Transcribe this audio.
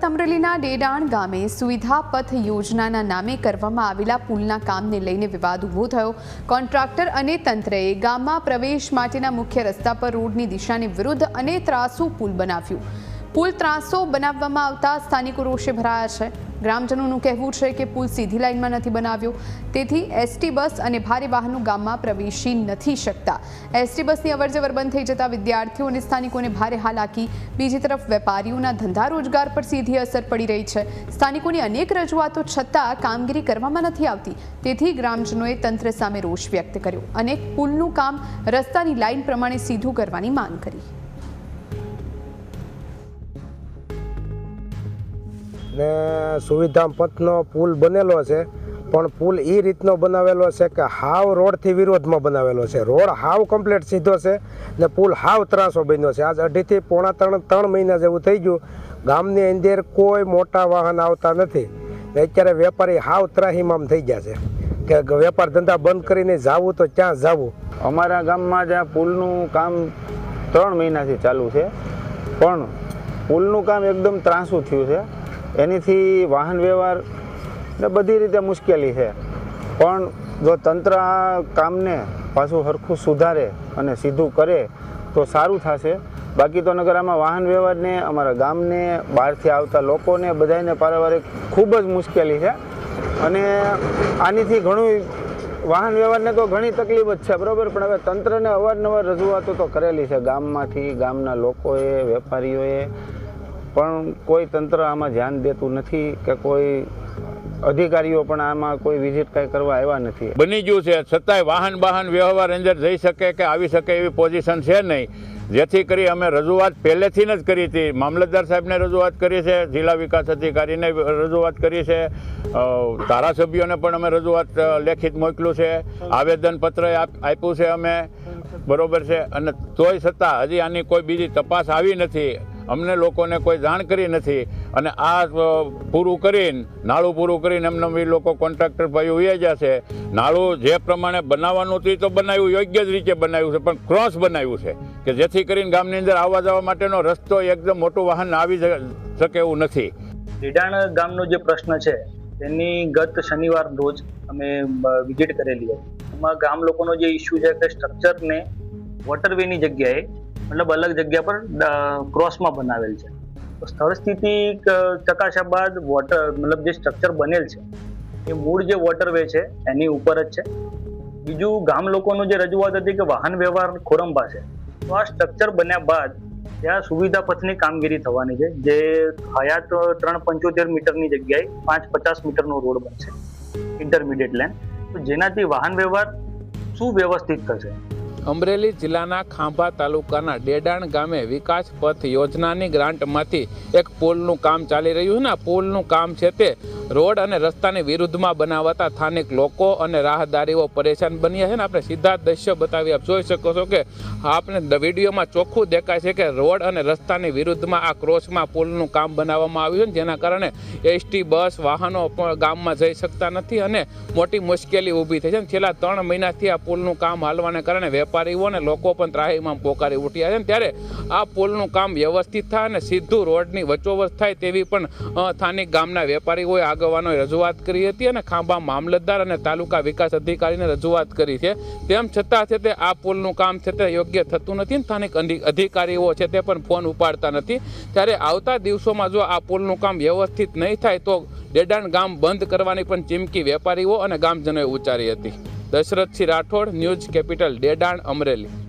સુરત અમરેલીના ડેડાણ ગામે સુવિધા પથ યોજનાના નામે કરવામાં આવેલા પુલના કામને લઈને વિવાદ ઊભો થયો. કોન્ટ્રાક્ટર અને તંત્રએ ગામમાં પ્રવેશ માટેના મુખ્ય રસ્તા પર રોડની દિશાની વિરુદ્ધ અને ત્રાસુ પુલ બનાવ્યું. પુલ ત્રાસો બનાવવામાં આવતા સ્થાનિકો રોષે ભરાયા છે. ગ્રામજનોનું કહેવું છે કે પુલ સીધી લાઇનમાં નથી બનાવ્યો. તેથી એસટી બસ અને ભારે વાહનો ગામમાં પ્રવેશી નથી શકતા. એસટી બસની અવરજવર બંધ થઈ જતા વિદ્યાર્થીઓ અને સ્થાનિકોને ભારે હાલાકી. બીજી તરફ વેપારીઓના ધંધા રોજગાર પર સીધી અસર પડી રહી છે. સ્થાનિકોની અનેક રજૂઆતો છતાં કામગીરી કરવામાં નથી આવતી. તેથી ગ્રામજનોએ તંત્ર સામે રોષ વ્યક્ત કર્યો. અને પુલનું કામ રસ્તાની લાઇન પ્રમાણે સીધું કરવાની માંગ કરી. ને સુવિધા પથનો પુલ બનેલો છે. પણ પુલ એ રીતનો બનાવેલો છે કે હાવ રોડથી વિરોધમાં બનાવેલો છે. રોડ હાવ કમ્પ્લીટ સીધો છે ને પુલ હાવ ત્રાસો બન્યો છે. આજ અઢીથી પોણા ત્રણ ત્રણ મહિના જેવું થઈ ગયું. ગામની અંદર કોઈ મોટા વાહન આવતા નથી. ને અત્યારે વેપારી હાવ ત્રાહીમામ થઈ ગયા છે. કે વેપાર ધંધા બંધ કરીને જાવું તો ક્યાં જાવું? અમારા ગામમાં જ્યાં પુલનું કામ ત્રણ મહિનાથી ચાલુ છે. પણ પુલનું કામ એકદમ ત્રાસું થયું છે. એનીથી વાહન વ્યવહાર ને બધી રીતે મુશ્કેલી છે. પણ જો તંત્ર આ કામને પાછું સરખું સુધારે અને સીધું કરે, તો સારું થશે. બાકી તો નગર આમાં વાહન વ્યવહારને, અમારા ગામને, બહારથી આવતા લોકોને બધાને પારિવારિક ખૂબ જ મુશ્કેલી છે. અને આનીથી ઘણું વાહન વ્યવહારને તો ઘણી તકલીફ જ છે, બરાબર? પણ હવે તંત્રને અવારનવાર રજૂઆતો તો કરેલી છે. ગામમાંથી ગામના લોકોએ, વેપારીઓએ પણ કોઈ તંત્ર આમાં ધ્યાન દેતું નથી કે કોઈ અધિકારીઓ પણ આમાં કોઈ વિઝિટ કંઈ કરવા આવ્યા નથી. બની ગયું છે. છતાંય વાહન વાહન વ્યવહાર અંદર જઈ શકે કે આવી શકે એવી પોઝિશન છે નહીં. જેથી કરી અમે રજૂઆત પહેલેથી જ કરી હતી. મામલતદાર સાહેબને રજૂઆત કરી છે, જિલ્લા વિકાસ અધિકારીને રજૂઆત કરી છે ધારાસભ્યોને પણ અમે રજૂઆત લેખિત મોકલ્યું છે. આવેદનપત્ર આપ- આપ્યું છે અમે. બરોબર છે. અને તોય છતાં હજી આની કોઈ બીજી તપાસ આવી નથી. અમને લોકોને કોઈ જાણ કરી નથી. અને આ પૂરું કરીને, નાળું પૂરું કરીને એમને લોકો કોન્ટ્રાક્ટર ભાઈઓ ઉયા છે. નાળું જે પ્રમાણે બનાવવાનું હતું તો બનાવ્યું, યોગ્ય જ રીતે બનાવ્યું છે, પણ ક્રોસ બનાવ્યું છે કે જેથી કરીને ગામની અંદર આવવા જવા માટેનો રસ્તો એકદમ મોટું વાહન આવી શકે એવું નથી. રીડાણ ગામનો જે પ્રશ્ન છે, તેની ગત શનિવાર રોજ અમે વિઝિટ કરેલી હતી. એમાં ગામ લોકોનો જે ઇસ્યુ છે કે સ્ટ્રક્ચરને વોટરવેની જગ્યાએ મતલબ અલગ જગ્યા પર ક્રોસમાં બનાવેલ છે. સ્થળ સ્થિતિ ચકાસ્યા બાદ વોટર મતલબ જે સ્ટ્રક્ચર બનેલ છે, એ મૂળ જે વોટરવે છે, એની ઉપર જ છે. બીજું, ગામ લોકોનું જે રજૂઆત હતી કે વાહન વ્યવહાર ખોરંબા છે, તો આ સ્ટ્રક્ચર બન્યા બાદ ત્યાં સુવિધા પથની કામગીરી થવાની છે, જે હયાત ત્રણ પંચોતેર મીટરની જગ્યાએ પાંચ પચાસ મીટરનો રોડ બનશે ઇન્ટરમીડિયેટ લેન તો જેનાથી વાહન વ્યવહાર સુવ્યવસ્થિત થશે. અમરેલી જિલ્લાના ખાંભા તાલુકાના ડેડાણ ગામે વિકાસ પથ યોજનાની ગ્રાન્ટમાંથી એક પુલનું કામ ચાલી રહ્યું છે. ને પુલનું કામ છે તે રોડ અને રસ્તાની વિરુદ્ધમાં બનાવાતા સ્થાનિક લોકો અને રાહદારીઓ પરેશાન બન્યા છે ને આપણે સીધા દ્રશ્ય બતાવી આપ જોઈ શકો છો કે આપણે વિડીયોમાં ચોખ્ખું દેખાય છે કે રોડ અને રસ્તાની વિરુદ્ધમાં આ ક્રોસમાં પુલનું કામ બનાવવામાં આવ્યું છે જેના કારણે એસટી, બસ, વાહનો પણ ગામમાં જઈ શકતા નથી અને મોટી મુશ્કેલી ઊભી થઈ છે. છેલ્લા ત્રણ મહિનાથી આ પુલનું કામ હાલવાને કારણે વેપારીઓ અને લોકો પણ ત્રાહીમાં પોકારી ઉઠ્યા છે. ત્યારે આ પુલનું કામ વ્યવસ્થિત થાય અને સીધું રોડની વચોવચ થાય તેવી પણ સ્થાનિક ગામના વેપારીઓએ આગેવાનોએ રજૂઆત કરી હતી અને ખાંભા મામલતદાર અને તાલુકા વિકાસ અધિકારીને રજૂઆત કરી છે. તેમ છતાં છે તે આ પુલનું કામ છે તે યોગ્ય થતું નથી સ્થાનિક અધિકારીઓ છે તે પણ ફોન ઉપાડતા નથી. ત્યારે આવતા દિવસોમાં જો આ પુલનું કામ વ્યવસ્થિત નહીં થાય તો ડેડાણ ગામ બંધ કરવાની પણ ચીમકી વેપારીઓ અને ગામજનોએ ઉચ્ચારી હતી. Dashrathsinh Rathod news capital Dedan Amreli.